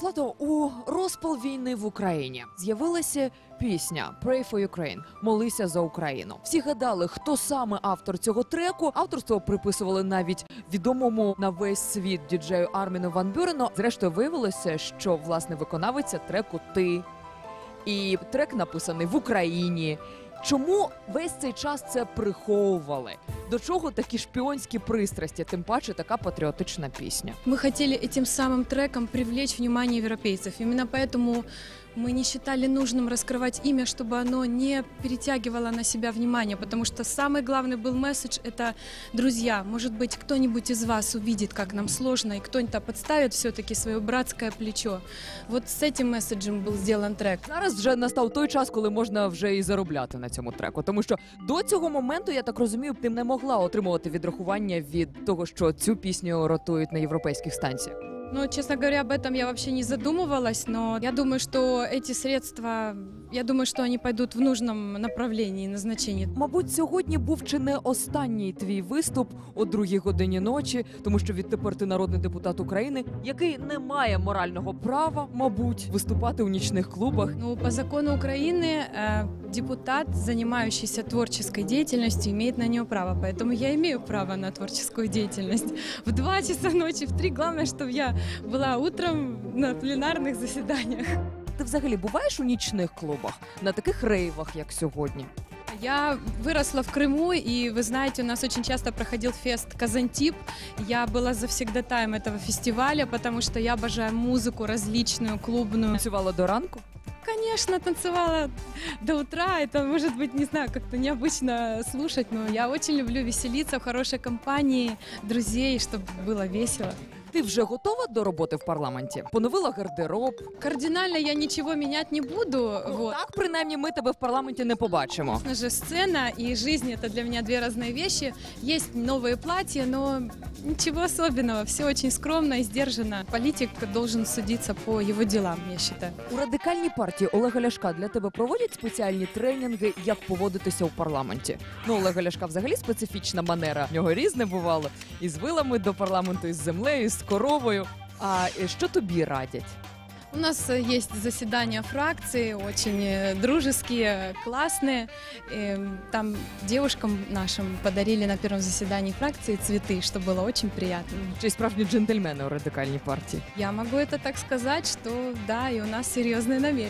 Злато, у розпал війни в Україні з'явилася пісня «Pray for Ukraine» – «Молися за Україну». Всі гадали, хто саме автор цього треку. Авторство приписували навіть відомому на весь світ діджею Арміну Ван Бюрену. Зрештою, виявилося, що власне виконавиця треку ти. І трек написаний в Україні. Чому весь цей час це приховували? До чого такі шпіонські пристрасті? Тим паче така патріотична пісня. Мы хотели этим самым треком привлечь внимание европейцев. Именно поэтому мы не считали нужным раскрывать имя, чтобы оно не перетягивало на себя внимание, потому что самый главный был месседж – это «Друзья, может быть, кто-нибудь из вас увидит, как нам сложно, и кто-нибудь подставит все-таки свое братское плечо». Вот с этим месседжем был сделан трек. Зараз вже настав той час, коли можна вже і заробляти на цьому треку. Тому що до цього моменту, я так розумію, ти не могла отримувати відрахування від того, що цю пісню ротують на європейських станціях. Ну, честно говоря, об этом я вообще не задумывалась, но я думаю, что эти средства, я думаю, что они пойдут в нужном направлении и назначении. Мабуть, сьогодні був чи не останній твій виступ о другій годині ночі, тому що відтепер ти народний депутат України, який не має морального права, мабуть, виступати у нічних клубах. Ну, по закону Украины э, депутат, занимающийся творческой деятельностью, имеет на нее право. Поэтому я имею право на творческую деятельность. В 2 часа ночи, в 3. Главное, чтобы я была утром на пленарных заседаниях. Ти взагалі буваєш у нічних клубах на таких рейвах, як сьогодні? Я выросла в Крыму, и вы знаете, у нас очень часто проходил фест Казантип. Я была завсегдатаем этого фестиваля, потому что я обожаю музыку различную, клубную. Танцювала до ранку? Конечно, танцевала до утра. Это может быть, не знаю, как-то необычно слушать, но я очень люблю веселиться в хорошей компании друзей, чтобы было весело. Ти вже готова до роботи в парламенті? Поновила гардероб. Кардинально я ничего менять не буду. Вот. Так, принаймні, ми тебе в парламенті не побачимо. Конечно же, сцена и жизнь это для меня две разные вещи. Есть новые платья, но ничего особенного. Все очень скромно и сдержанно. Политик должен судиться по его делам, я считаю. У радикальній партії Олега Ляшка для тебе проводять спеціальні тренінги, як поводитися у парламенті. Ну, у Олега Ляшка взагалі специфічна манера. В нього різне бувало. І з вилами до парламенту, і з землею, і з коровою. А е, що тобі радять? У нас э, есть заседания фракции, очень э, дружеские, классные. Эм, Там девушкам нашим подарили на первом заседании фракции цветы, что было очень приятно. Чи справжні джентльмени у радикальній партії? Я могу это так сказать, что да, и у нас серьезные намерения.